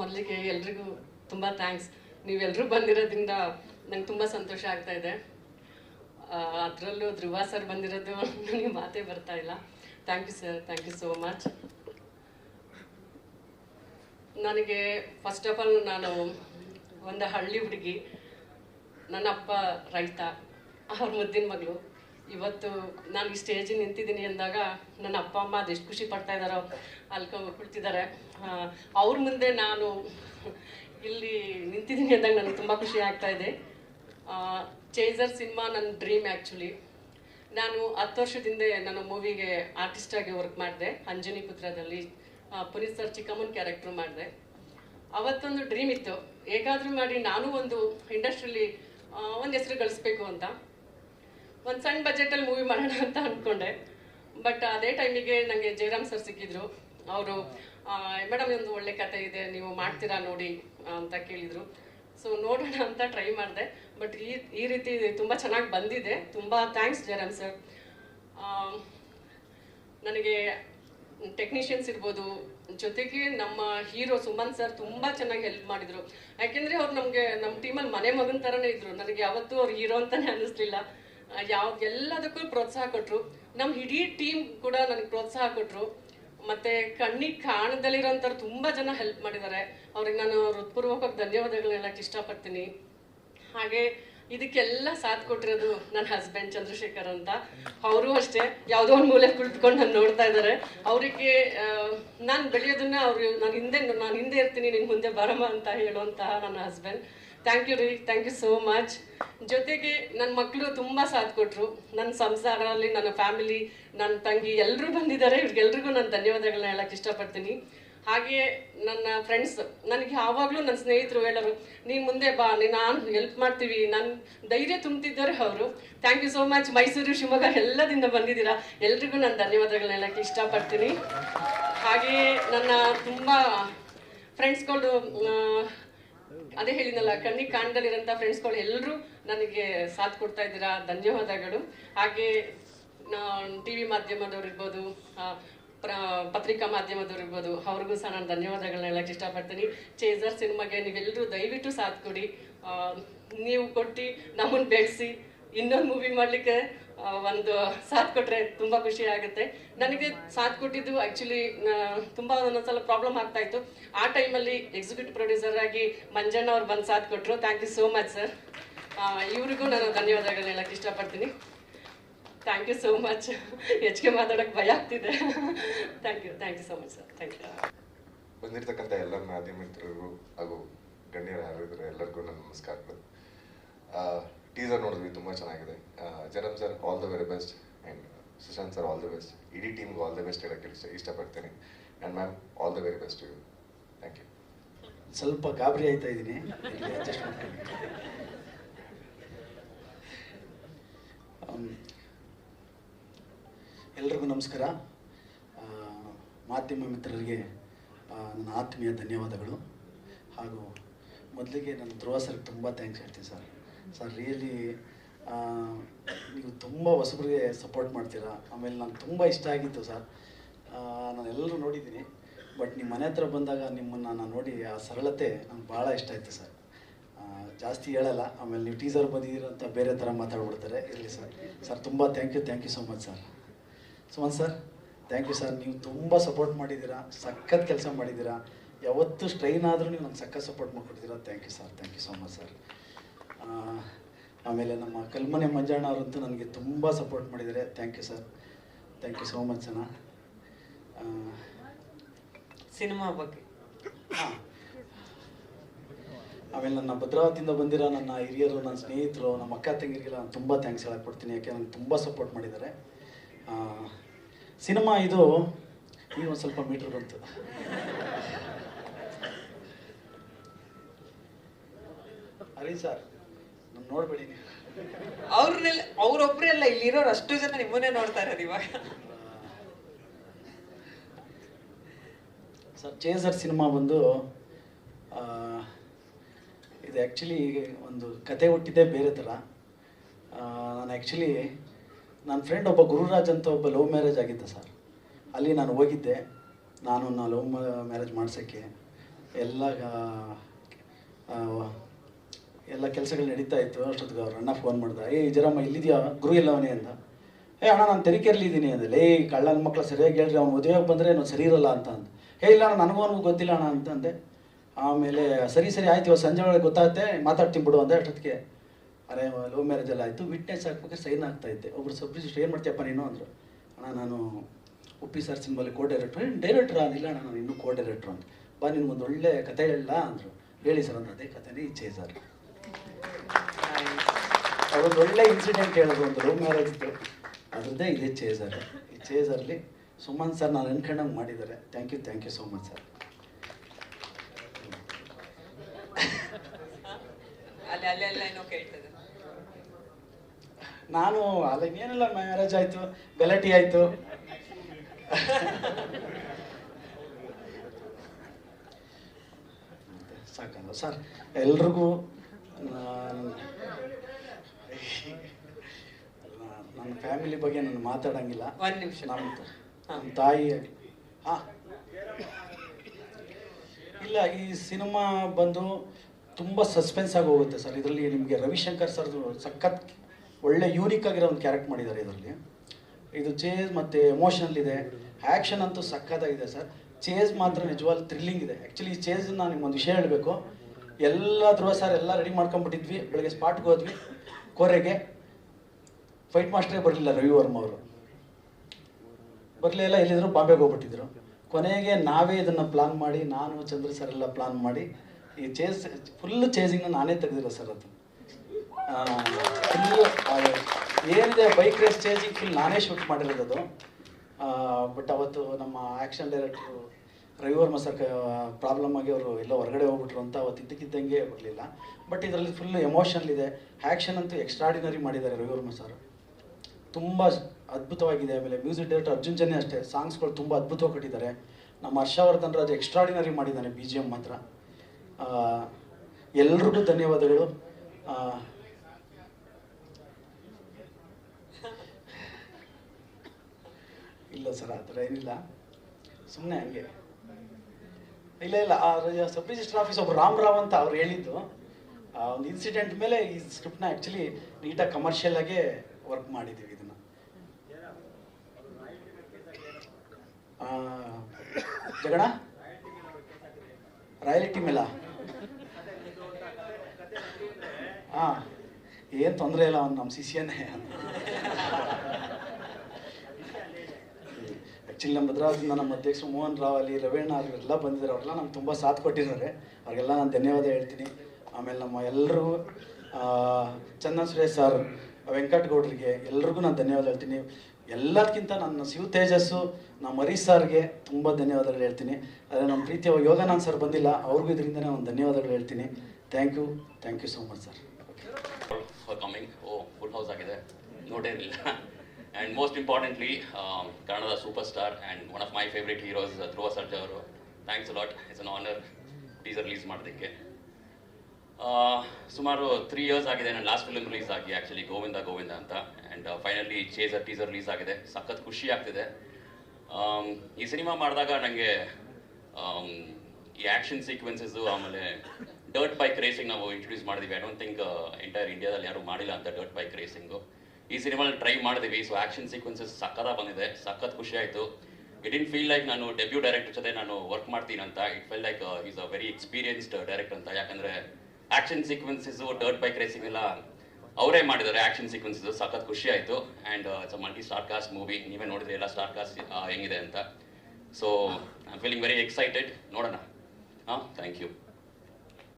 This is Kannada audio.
ಮೊದಲಿಗೆ ಎಲ್ರಿಗೂ ತುಂಬ ಥ್ಯಾಂಕ್ಸ್ ನೀವೆಲ್ಲರೂ ಬಂದಿರೋದ್ರಿಂದ ನಂಗೆ ತುಂಬ ಸಂತೋಷ ಆಗ್ತಾ ಇದೆ. ಅದರಲ್ಲೂ ಧ್ರುವ ಸರ್ ಬಂದಿರೋದು ನನಗೆ ಮಾತೇ ಬರ್ತಾ ಇಲ್ಲ. Thank you sir thank you so much ನನಗೆ ಫಸ್ಟ್ ಆಫ್ ಆಲ್ ನಾನು ಒಂದು ಹಳ್ಳಿ ಹುಡುಗಿ, ನನ್ನ ಅಪ್ಪ ರೈತ, ಅವ್ರ ಮುದ್ದಿನ ಮಗಳು. ಇವತ್ತು ನಾನು ಈ ಸ್ಟೇಜಿಗೆ ನಿಂತಿದ್ದೀನಿ ಅಂದಾಗ ನನ್ನ ಅಪ್ಪ, ಅಮ್ಮ ಅದೆಷ್ಟು ಖುಷಿ ಪಡ್ತಾ ಇದ್ದಾರೋ ಅಲ್ಕೊ ಕುಳ್ತಿದ್ದಾರೆ. ಅವ್ರ ಮುಂದೆ ನಾನು ಇಲ್ಲಿ ನಿಂತಿದ್ದೀನಿ ಅಂದಾಗ ನನಗೆ ತುಂಬ ಖುಷಿ ಆಗ್ತಾ ಇದೆ. ಚೇಜರ್ ಸಿನಿಮಾ ನನ್ನ ಡ್ರೀಮ್ ಆ್ಯಕ್ಚುಲಿ ನಾನು ಹತ್ತು ವರ್ಷದಿಂದ ನಾನು ಮೂವಿಗೆ ಆರ್ಟಿಸ್ಟಾಗಿ ವರ್ಕ್ ಮಾಡಿದೆ. ಅಂಜನಿ ಪುತ್ರದಲ್ಲಿ ಪುನೀತ್ ಸರ್ ಚಿಕ್ಕಮ್ಮನ ಕ್ಯಾರೆಕ್ಟರ್ ಮಾಡಿದೆ. ಅವತ್ತೊಂದು ಡ್ರೀಮ್ ಇತ್ತು. ಹೇಗಾದರೂ ಮಾಡಿ ನಾನು ಒಂದು ಇಂಡಸ್ಟ್ರಿಲಿ ಒಂದು ಹೆಸರು ಗಳಿಸ್ಬೇಕು ಅಂತ. ಒಂದು ಸಣ್ಣ ಬಜೆಟಲ್ಲಿ ಮೂವಿ ಮಾಡೋಣ ಅಂತ ಅಂದ್ಕೊಂಡೆ ಬಟ್ ಅದೇ ಟೈಮಿಗೆ ನನಗೆ ಜಯರಾಮ್ ಸರ್ ಸಿಕ್ಕಿದ್ರು. ಅವರು ಮೇಡಮ್ ಒಂದು ಒಳ್ಳೆ ಕತೆ ಇದೆ, ನೀವು ಮಾಡ್ತೀರಾ ನೋಡಿ, ಅಂತ ಕೇಳಿದರು. ಸೊ ನೋಡೋಣ ಅಂತ ಟ್ರೈ ಮಾಡಿದೆ. ಬಟ್ ಈ ಈ ರೀತಿ ತುಂಬ ಚೆನ್ನಾಗಿ ಬಂದಿದೆ. ತುಂಬ ಥ್ಯಾಂಕ್ಸ್ ಜಯರಾಮ್ ಸರ್ ನನಗೆ ಟೆಕ್ನಿಷಿಯನ್ಸ್ ಇರ್ಬೋದು, ಜೊತೆಗೆ ನಮ್ಮ ಹೀರೋ ಸುಮನ್ ಸರ್ ತುಂಬಾ ಚೆನ್ನಾಗಿ ಹೆಲ್ಪ್ ಮಾಡಿದ್ರು. ಯಾಕೆಂದರೆ ಅವ್ರು ನಮಗೆ ನಮ್ಮ ಟೀಮಲ್ಲಿ ಮನೆ ಮಗನ ಥರನೇ ಇದ್ದರು ನನಗೆ ಯಾವತ್ತೂ ಅವ್ರು ಹೀರೋ ಅಂತಾನೆ ಅನ್ನಿಸ್ಲಿಲ್ಲ. ಯಾವ ಎಲ್ಲದಕ್ಕೂ ಪ್ರೋತ್ಸಾಹ ಕೊಟ್ರು. ನಮ್ಮ ಇಡೀ ಟೀಮ್ ಕೂಡ ನನಗೆ ಪ್ರೋತ್ಸಾಹ ಕೊಟ್ರು. ಮತ್ತೆ ಕಣ್ಣಿಗೆ ಕಾಣದಲ್ಲಿರೋಂಥವ್ರು ತುಂಬಾ ಜನ ಹೆಲ್ಪ್ ಮಾಡಿದ್ದಾರೆ ಅವ್ರಿಗೆ ನಾನು ಹೃತ್ಪೂರ್ವಕವಾಗಿ ಧನ್ಯವಾದಗಳು ಹೇಳಕ್ ಇಷ್ಟಪಡ್ತೀನಿ. ಹಾಗೆ ಇದಕ್ಕೆಲ್ಲ ಸಾಥ್ ಕೊಟ್ಟಿರೋದು ನನ್ನ ಹಸ್ಬೆಂಡ್ ಚಂದ್ರಶೇಖರ್ ಅಂತ. ಅವರು ಅಷ್ಟೇ, ಯಾವುದೋ ಒಂದು ಮೂಲೆ ಕುಳಿತುಕೊಂಡು ನಾನು ನೋಡ್ತಾ ಇದ್ದಾರೆ ಅವರಿಗೆ ನಾನು ಬೆಳೆಯೋದನ್ನ ಅವ್ರು ನಾನು ಹಿಂದೆ ನಾನು ಹಿಂದೆ ಇರ್ತೀನಿ, ನಿನ್ ಮುಂದೆ ಬರಮ್ಮ ಅಂತ ಹೇಳುವಂತಹ ನನ್ನ ಹಸ್ಬೆಂಡ್ ಥ್ಯಾಂಕ್ ಯು ರೀ ಥ್ಯಾಂಕ್ ಯು ಸೋ ಮಚ್ ಜೊತೆಗೆ ನನ್ನ ಮಕ್ಕಳು ತುಂಬ ಸಾಥ್ ಕೊಟ್ಟರು ನನ್ನ ಸಂಸಾರಲ್ಲಿ ನನ್ನ ಫ್ಯಾಮಿಲಿ ನನ್ನ ತಂಗಿ ಎಲ್ಲರೂ ಬಂದಿದ್ದಾರೆ. ಇವ್ರಿಗೆಲ್ರಿಗೂ ನಾನು ಧನ್ಯವಾದಗಳನ್ನ ಹೇಳಕ್ಕೆ ಇಷ್ಟಪಡ್ತೀನಿ. ಹಾಗೆ ನನ್ನ ಫ್ರೆಂಡ್ಸ್ ನನಗೆ ಯಾವಾಗಲೂ ನನ್ನ ಸ್ನೇಹಿತರು ಹೇಳೋರು, ನೀನು ಮುಂದೆ ಬಾ, ನೀನು ನಾನು ಹೆಲ್ಪ್ ಮಾಡ್ತೀವಿ. ನನ್ನ ಧೈರ್ಯ ತುಂಬ್ತಿದ್ದಾರೆ ಅವರು. Thank you so much Mysuru, Shivamogga ಎಲ್ಲದಿಂದ ಬಂದಿದ್ದೀರಾ. ಎಲ್ರಿಗೂ ನಾನು ಧನ್ಯವಾದಗಳನ್ನ ಹೇಳಕ್ಕೆ ಇಷ್ಟಪಡ್ತೀನಿ. ಹಾಗೆಯೇ ನನ್ನ ತುಂಬ ಫ್ರೆಂಡ್ಸ್ಗಳು ಅದೇ ಹೇಳಿನಲ್ಲ ಕಣ್ಣಿಗೆ ಕಾಣದಲ್ಲಿರೋಂಥ ಫ್ರೆಂಡ್ಸ್ಗಳು ಎಲ್ಲರೂ ನನಗೆ ಸಾಥ್ ಕೊಡ್ತಾ ಇದ್ದೀರಾ? ಧನ್ಯವಾದಗಳು. ಹಾಗೆ ಟಿ ವಿ ಮಾಧ್ಯಮದವ್ರು ಇರ್ಬೋದು ಪತ್ರಿಕಾ ಮಾಧ್ಯಮದವ್ರು ಇರ್ಬೋದು, ಅವ್ರಿಗೂ ಸಹ ನಾನು ಧನ್ಯವಾದಗಳನ್ನ ಹೇಳಕ್ಕೆ ಇಷ್ಟಪಡ್ತೀನಿ. ಚೇಸರ್ ಸಿನಿಮಾಗೆ ನೀವೆಲ್ಲರೂ ದಯವಿಟ್ಟು ಸಾಥ್ ಕೊಡಿ. ನೀವು ಕೊಟ್ಟು ನಮ್ಮನ್ನು ಬೆಳೆಸಿ, ಇನ್ನೊಂದು ಮೂವಿ ಮಾಡಲಿಕ್ಕೆ ಒಂದು ಸಾಥ್ ಕೊಟ್ರೆ ತುಂಬಾ ಖುಷಿ ಆಗುತ್ತೆ. ನನಗೆ ಸಾಥ್ ಕೊಟ್ಟಿದ್ದು ಆಕ್ಚುಲಿ ತುಂಬಾ ಒಂದೊಂದ್ಸಲ ಪ್ರಾಬ್ಲಮ್ ಆಗ್ತಾ ಇತ್ತು. ಆ ಟೈಮಲ್ಲಿ ಎಕ್ಸಿಕ್ಯೂಟಿವ್ ಪ್ರೊಡ್ಯೂಸರ್ ಆಗಿ ಮಂಜಣ್ಣ ಅವ್ರು ಬಂದು ಸಾಥ್ ಕೊಟ್ಟರು thank you so much sir ಇವ್ರಿಗೂ ನಾನು ಧನ್ಯವಾದಗಳನ್ನ ಹೇಳಕ್ಕೆ ಇಷ್ಟಪಡ್ತೀನಿ. ಥ್ಯಾಂಕ್ ಯು ಸೋ ಮಚ್ ಹೆಚ್ಚಿಗೆ ಮಾತಾಡೋಕ್ಕೆ ಭಯ ಆಗ್ತಿದೆ. Thank you thank you so much sir thank you ಬಂದಿರತಕ್ಕಂಥ ಎಲ್ಲ ಮಾಧ್ಯಮ ಮಿತ್ರರಿಗೂ ಹಾಗೂ ಗಣ್ಯರ ಎಲ್ಲರಿಗೂ ನನ್ನ ನಮಸ್ಕಾರಗಳು ಟೀಸರ್ ನೋಡಿದ್ವಿ, ತುಂಬ ಚೆನ್ನಾಗಿದೆ. Jayaram sir all the very best and Sushanth sir all the best ಇಡೀ ಟೀಮ್ಗೆ ಆಲ್ ದ ಬೆಸ್ಟ್ ಹೇಳಕ್ಕೆ ಇಷ್ಟ, ಇಷ್ಟಪಡ್ತೇನೆ. And ma'am all the very best you thank you ಸ್ವಲ್ಪ ಗಾಬರಿ ಆಯ್ತಾ ಇದ್ದೀನಿ ಎಲ್ರಿಗೂ ನಮಸ್ಕಾರ. ಮಾಧ್ಯಮ ಮಿತ್ರರಿಗೆ ನನ್ನ ಆತ್ಮೀಯ ಧನ್ಯವಾದಗಳು. ಹಾಗೂ ಮೊದಲಿಗೆ ನನ್ನ ಧ್ರುವ ಸರ್ಗೆ ತುಂಬ ಥ್ಯಾಂಕ್ಸ್ ಹೇಳ್ತೀನಿ ಸರ್ ಸರ್ ರಿಯಲಿ ನೀವು ತುಂಬ ಹೊಸಬ್ರಿಗೆ ಸಪೋರ್ಟ್ ಮಾಡ್ತೀರಾ? ಆಮೇಲೆ ನಂಗೆ ತುಂಬ ಇಷ್ಟ ಆಗಿತ್ತು ಸರ್. ನಾನು ಎಲ್ಲರೂ ನೋಡಿದ್ದೀನಿ. ಬಟ್ ನಿಮ್ಮ ಮನೆ ಹತ್ರ ಬಂದಾಗ ನಿಮ್ಮನ್ನು ನಾನು ನೋಡಿ ಆ ಸರಳತೆ ನಂಗೆ ಭಾಳ ಇಷ್ಟ ಆಯಿತು ಸರ್. ಜಾಸ್ತಿ ಹೇಳಲ್ಲ. ಆಮೇಲೆ ನೀವು ಟೀಸರ್ ಬಂದಿದ್ದೀರಂತ ಬೇರೆ ಥರ ಮಾತಾಡ್ಬಿಡ್ತಾರೆ. ಇರಲಿ ಸರ್. ಸರ್, ತುಂಬ thank you thank you so much sir. Suman sir thank you sir. ನೀವು ತುಂಬ ಸಪೋರ್ಟ್ ಮಾಡಿದ್ದೀರಾ? ಸಖತ್ ಕೆಲಸ ಮಾಡಿದ್ದೀರಾ? ಯಾವತ್ತು ಸ್ಟ್ರೈನ್ ಆದರೂ ನೀವು ನಂಗೆ ಸಖತ್ ಸಪೋರ್ಟ್ ಮಾಡ್ಕೊಡ್ತೀರಾ? Thank you sir. Thank you so much sir. ಆಮೇಲೆ ನಮ್ಮ ಕಲ್ಮನೆ ಮಂಜಣ್ಣ ಅವರಂತೂ ನನಗೆ ತುಂಬ ಸಪೋರ್ಟ್ ಮಾಡಿದ್ದಾರೆ. Thank you sir thank you so much ಅಣ್ಣ. ಸಿನಿಮಾ ಬಗ್ಗೆ. ಹಾಂ. ಆಮೇಲೆ ನನ್ನ ಭದ್ರಾವತಿಯಿಂದ ಬಂದಿರೋ ನನ್ನ ಹಿರಿಯರು ನನ್ನ ಸ್ನೇಹಿತರು ನಮ್ಮ ಅಕ್ಕ ತಂಗಿರಿಗೆಲ್ಲ ನಾನು ತುಂಬ ಥ್ಯಾಂಕ್ಸ್ ಹೇಳಕ್ ಕೊಡ್ತೀನಿ. ಯಾಕೆ ನನಗೆ ತುಂಬ ಸಪೋರ್ಟ್ ಮಾಡಿದ್ದಾರೆ. ಸಿನಿಮಾ ಇದು ಈಗ ಒಂದು ಸ್ವಲ್ಪ ಮೀಟ್ರ್ ಬಂತು. ಅರೆ ಸರ್. ನೋಡಬೇಡಿ ಅವ್ರನ್ನೆಲ್ಲ ಅವ್ರೊಬ್ರೆ ಅಲ್ಲ ಇಲ್ಲಿರೋರು ಅಷ್ಟು ಜನ ನಿಮ್ಮನ್ನೇ ನೋಡ್ತಾ ಇರೋದು ಇವಾಗ. ಸರ್ ಚೇಸರ್ ಸಿನಿಮಾ ಬಂದು ಇದು ಆ್ಯಕ್ಚುಲಿ ಒಂದು ಕತೆ ಹುಟ್ಟಿದ್ದೇ ಬೇರೆ ಥರ. ನಾನು ಆ್ಯಕ್ಚುಲಿ ನನ್ನ ಫ್ರೆಂಡ್ ಒಬ್ಬ ಗುರುರಾಜ್ ಅಂತ ಒಬ್ಬ ಲವ್ ಮ್ಯಾರೇಜ್ ಆಗಿದ್ದ ಸರ್ ಅಲ್ಲಿ ನಾನು ಹೋಗಿದ್ದೆ. ನಾನು ಲವ್ ಮ್ಯಾರೇಜ್ ಮಾಡ್ಸೋಕ್ಕೆ. ಎಲ್ಲ ಎಲ್ಲ ಕೆಲಸಗಳು ನಡೀತಾ ಇತ್ತು, ಅಷ್ಟೊತ್ತಿಗೆ ಅವ್ರ ಅಣ್ಣ ಫೋನ್ ಮಾಡ್ದ, ಏ ಜರಮ್ಮ ಇಲ್ಲಿದ್ಯಾ? ಗುರು ಎಲ್ಲವನೇ ಅಂದ. ಏ, ಅಣ್ಣ, ನಾನು ತೆರಿಕೆಯಲ್ಲಿ ಇದ್ದೀನಿ ಅಂದಲ್ಲ ಏ ಕಳ್ಳನ ಮಕ್ಕಳು ಸರಿಯಾಗಿ ಹೇಳ್ರಿ ಅವ್ನು ಮದುವೆಗೆ ಬಂದರೆ ಏನೋ ಸರಿ ಇರಲ್ಲ ಅಂತ ಅಂದ. ಏ, ಇಲ್ಲ ಅಣ್ಣ, ನನಗೂ ಅವನಿಗೂ ಗೊತ್ತಿಲ್ಲ ಅಣ್ಣ ಅಂತಂದೆ ಆಮೇಲೆ, ಸರಿ ಸರಿ, ಆಯ್ತು ಇವತ್ತು ಸಂಜೆ ಒಳಗೆ ಗೊತ್ತಾಗುತ್ತೆ ಮಾತಾಡ್ತೀನಿ ಬಿಡು ಅಂದೆ ಅಷ್ಟೊತ್ತಿಗೆ. ಅರೆ, ಲವ್ ಮ್ಯಾರೇಜ್ ಎಲ್ಲ ಆಯಿತು ವಿಟ್ನೆಸ್ ಹಾಕ್ಬೇಕಾದ್ರೆ ಸೈನ್ ಆಗ್ತಾ ಇದ್ದೆ. ಒಬ್ರು ಸಬ್ ಏನು ಮಾಡ್ತೀಯಪ್ಪ ನೀನು? ಅಂದರು. ಅಣ್ಣ, ನಾನು ಉಪ್ಪಿ ಸರ್ ಸಿಂಬಲ್ಲಿ ಕೋ ಡೈರೆಕ್ಟ್ರು ಏನು ಡೈರೆಕ್ಟ್ರ್ ಅಂದಿಲ್ಲ ಅಣ್ಣ, ನಾನು ಇನ್ನೂ ಕೋ ಡೈರೆಕ್ಟ್ರು ಅಂತ. ಬಾ, ನಿನ್ಗೊಂದು ಒಳ್ಳೆ ಕತೆ ಹೇಳಲ್ಲ ಅಂದರು. ಹೇಳಿ ಸರ್, ಅಂದ್ರೆ. ಅದೇ ಕತೆನೇ ಇಚ್ಛೆ ಸರ್. ಅವರೊಂದು ಒಳ್ಳೆ ಇನ್ಸಿಡೆಂಟ್ ಹೇಳೋದು ಒಂದು ರೂಮ್ ಮ್ಯಾರೇಜ್ದು ಅದರದ್ದೇ ಇದೆ ಚೇಸರ್ ಈ ಚೇಸರ್ಲಿ ಸುಮನ್ ಸರ್ ನಾನು ಅನ್ಕೊಂಡಂಗೆ ಮಾಡಿದ್ದಾರೆ. Thank you thank you so much sir ಅಲ್ಲಿ ಅಲ್ಲಿ ಎಲ್ಲ ಏನೋ ಕೇಳ್ತದೆ. ನಾನು ಅಲ್ಲ ಇನ್ನೇನೆಲ್ಲ ಮ್ಯಾರೇಜ್ ಆಯಿತು ಗಲಾಟಿ ಆಯಿತು. ಸಾಕಲ್ಲ ಸರ್ ಎಲ್ರಿಗೂ ನನ್ನ ಫ್ಯಾಮಿಲಿ ಬಗ್ಗೆ ನಾನು ಮಾತಾಡಂಗಿಲ್ಲ. ಒಂದು ನಿಮಿಷ. ನಮ್ಮ ನಮ್ಮ ತಾಯಿ ಹಾಂ. ಇಲ್ಲ ಈ ಸಿನಿಮಾ ಬಂದು ತುಂಬ ಸಸ್ಪೆನ್ಸ್ ಆಗಿ ಹೋಗುತ್ತೆ ಸರ್. ಇದರಲ್ಲಿ ನಿಮಗೆ ರವಿಶಂಕರ್ ಸರ್ ಸಖತ್ ಒಳ್ಳೆ ಯೂನಿಕ್ ಆಗಿರೋ ಒಂದು ಕ್ಯಾರೆಕ್ಟ್ ಮಾಡಿದ್ದಾರೆ ಇದರಲ್ಲಿ. ಇದು ಚೇಜ್ ಮತ್ತು ಎಮೋಷನಲ್ ಇದೆ. ಆ್ಯಕ್ಷನ್ ಅಂತೂ ಸಖತ್ತಾಗಿದೆ ಸರ್. ಚೇಜ್ ಮಾತ್ರ ನಿಜವಾಗ್ಲೂ ಥ್ರಿಲ್ಲಿಂಗ್ ಇದೆ. ಆ್ಯಕ್ಚುಲಿ ಈ ಚೇಸ್ ನಾನು ನಿಮ್ಗೊಂದು ವಿಷಯ ಹೇಳಬೇಕು. ಎಲ್ಲ ಧ್ರುವ ಸರ್ ಎಲ್ಲ ರೆಡಿ ಮಾಡ್ಕೊಂಡ್ಬಿಟ್ಟಿದ್ವಿ ಬೆಳಗ್ಗೆ ಸ್ಪಾಟ್ಗೆ ಹೋದ್ವಿ. ಕೋರೆಗೆ ಫೈಟ್ ಮಾಸ್ಟ್ರೇ ಬರಲಿಲ್ಲ ರವಿ ವರ್ಮ ಅವರು ಇಲ್ಲ, ಎಲ್ಲಿದ್ರು ಬಾಂಬೆಗೆ ಹೋಗ್ಬಿಟ್ಟಿದ್ರು. ಕೊನೆಗೆ ನಾವೇ ಇದನ್ನು ಪ್ಲಾನ್ ಮಾಡಿ, ನಾನು, ಚಂದ್ರ ಸರ್ ಎಲ್ಲ ಪ್ಲಾನ್ ಮಾಡಿ, ಈ ಚೇಸ್ ಫುಲ್ ಚೇಸಿಂಗ್ನ ನಾನೇ ತೆಗೆದಿರೋ ಸರ್ ಅದು. ಏನಿದೆ ಬೈಕ್ ರೇಸ್ ಚೇಸಿಂಗ್ ಫುಲ್ ನಾನೇ ಶೂಟ್ ಮಾಡಿರೋದು ಬಟ್ ಅವತ್ತು ನಮ್ಮ action director Ravivarma sir problem ಆಗಿ ಅವರು ಎಲ್ಲ ಹೊರಗಡೆ ಹೋಗ್ಬಿಟ್ರು ಅಂತ ಅವತ್ತು ಇದ್ದಕ್ಕಿದ್ದಂಗೆ ಬರಲಿಲ್ಲ ಬಟ್ ಇದರಲ್ಲಿ ಫುಲ್ ಎಮೋಷನಲ್ ಇದೆ. ಆ್ಯಕ್ಷನ್ ಅಂತೂ ಎಕ್ಸ್ಟ್ರಾಡಿನರಿ ಮಾಡಿದ್ದಾರೆ ರವಿವರ್ಮ ಸರ್. ತುಂಬ ಅದ್ಭುತವಾಗಿದೆ. ಆಮೇಲೆ ಮ್ಯೂಸಿಕ್ ಡೈರೆಕ್ಟರ್ ಅರ್ಜುನ್ ಜನ್ಯ ಅಷ್ಟೇ. ಸಾಂಗ್ಸ್ಗಳು ತುಂಬ ಅದ್ಭುತವಾಗಿ ಕಟ್ಟಿದ್ದಾರೆ. ನಮ್ಮ ಹರ್ಷವರ್ಧನ್ ರಾಜ್ ಎಕ್ಸ್ಟ್ರಾಡಿನರಿ ಮಾಡಿದ್ದಾನೆ ಬಿ ಜಿ ಎಂ ಮಾತ್ರ. ಎಲ್ರಿಗೂ ಧನ್ಯವಾದಗಳು. ಇಲ್ಲ ಸರ್, ಆ ಥರ ಏನಿಲ್ಲ. ಸುಮ್ಮನೆ ಹಂಗೆ. ಇಲ್ಲ ಇಲ್ಲ. ಸಬ್ ರಿಜಿಸ್ಟರ್ ಆಫೀಸ್ ಒಬ್ಬ ರಾಮ್ ರಾವ್ ಅಂತ ಅವ್ರು ಹೇಳಿದ್ದು. ಒಂದು ಇನ್ಸಿಡೆಂಟ್ ಮೇಲೆ ಈ ಸ್ಕ್ರಿಪ್ಟ್ನ ಆ್ಯಕ್ಚುಲಿ ನೀಟಾಗಿ ಕಮರ್ಷಿಯಲ್ ಆಗಿ ವರ್ಕ್ ಮಾಡಿದ್ದೀವಿ ಇದನ್ನು. ಜಗಣ ರಾಯಲಿಟಿ ಮೇಲ ಹಾಂ ಏನು ತೊಂದರೆ ಇಲ್ಲ ಅವ್ನು ನಮ್ಮ ಶಿಷ್ಯನೇ ಆ್ಯಕ್ಚುಲಿ ನಮ್ಮ ನಮ್ಮ ಅಧ್ಯಕ್ಷ ಮೋಹನ್ ರಾವ್ ಅಲ್ಲಿ ರವೀಣ ಅವರೆಲ್ಲ ಬಂದಿದ್ದಾರೆ. ಅವರೆಲ್ಲ ನಮ್ಗೆ ತುಂಬ ಸಾಥ್ ಕೊಟ್ಟಿದ್ದಾರೆ. ಅವ್ರಿಗೆಲ್ಲ ನಾನು ಧನ್ಯವಾದ ಹೇಳ್ತೀನಿ. ಆಮೇಲೆ ನಮ್ಮ ಎಲ್ಲರೂ ಚಂದನ್ ಸುರೇಶ್ ಸರ್ ವೆಂಕಟಗೌಡರಿಗೆ ಎಲ್ರಿಗೂ ನಾನು ಧನ್ಯವಾದ ಹೇಳ್ತೀನಿ. ಎಲ್ಲದಕ್ಕಿಂತ ನನ್ನ ಶಿವ ತೇಜಸ್ಸು, ನಮ್ಮ ಹರೀಶ್ ಸರ್ಗೆ ತುಂಬ ಧನ್ಯವಾದಗಳು ಹೇಳ್ತೀನಿ. ಆದರೆ ನಮ್ಮ ಪ್ರೀತಿಯ ಯೋಗಾನಂದ್ ಸರ್ ಬಂದಿಲ್ಲ, ಅವ್ರಿಗೂ ಇದರಿಂದನೇ ಒಂದು ಧನ್ಯವಾದಗಳು ಹೇಳ್ತೀನಿ. Thank you thank you so much sir coming O full house ಆಗಿದೆ. ನೋಡೇ ಇರಲಿಲ್ಲ. ಆ್ಯಂಡ್ ಮೋಸ್ಟ್ ಇಂಪಾರ್ಟೆಂಟ್ಲಿ ಕನ್ನಡದ super star and one of my favourite heroes Dhruva Sarja ಅವರು thanks lot it's an honour teaser release ಮಾಡೋದಕ್ಕೆ. ಸುಮಾರು ತ್ರೀ ಇಯರ್ಸ್ ಆಗಿದೆ. ನನ್ನ ಲಾಸ್ಟ್ ಫಿಲ್ಮ್ ರಿಲೀಸ್ ಆಗಿ ಆ್ಯಕ್ಚುಲಿ ಗೋವಿಂದ ಗೋವಿಂದ ಅಂತ. And finally chaser teaser release ಆಗಿದೆ. ಸಖತ್ ಖುಷಿ ಆಗ್ತಿದೆ. ಈ ಸಿನಿಮಾ ಮಾಡಿದಾಗ ನನಗೆ ಈ ಆ್ಯಕ್ಷನ್ ಸೀಕ್ವೆನ್ಸಸ್ಸು ಆಮೇಲೆ ಡರ್ಟ್ ಬೈಕ್ ರೇಸಿಂಗ್ ನಾವು ಇಂಟ್ರೊಡ್ಯೂಸ್ ಮಾಡಿದ್ವಿ. ಐ ಡೋಂಟ್ ಥಿಂಕ್ ಎಂಟೈರ್ ಇಂಡಿಯಾದಲ್ಲಿ ಯಾರು ಮಾಡಿಲ್ಲ ಅಂತ ಡರ್ಟ್ ಬೈಕ್ ರೇಸಿಂಗು ಈ ಸಿನಿಮಾ ಟ್ರೈ ಮಾಡಿದೀವಿ. ಸೊ ಆಕ್ಷನ್ ಸೀಕ್ವೆನ್ಸಸ್ ಸಕ್ಕತ್ತ ಬಂದಿದೆ. ಸಖತ್ ಖುಷಿ ಆಯಿತು. ಇಟ್ ಇನ್ ಫೀಲ್ ಲೈಕ್ ನಾನು ಡೆಬ್ಯೂ ಡೈರೆಕ್ಟರ್ ಜೊತೆ ನಾನು ವರ್ಕ್ ಮಾಡ್ತೀನಿ ಅಂತ. It felt like is a very experienced director ಅಂತ. ಯಾಕಂದರೆ action sequences dirt bike racing ಎಲ್ಲ ಅವರೇ ಮಾಡಿದ್ದಾರೆ ಆ್ಯಕ್ಷನ್ ಸೀಕ್ವೆನ್ಸಸ್ ಸಖತ್ ಖುಷಿ ಆಯಿತು. And it's a multi star cast movie ನೀವೇ ನೋಡಿದ್ರೆ ಎಲ್ಲ ಸ್ಟಾರ್ ಕಾಸ್ಟ್ ಹೆಂಗಿದೆ ಅಂತ. So I feeling very excited ನೋಡೋಣ. ಹಾಂ ಥ್ಯಾಂಕ್ ಯು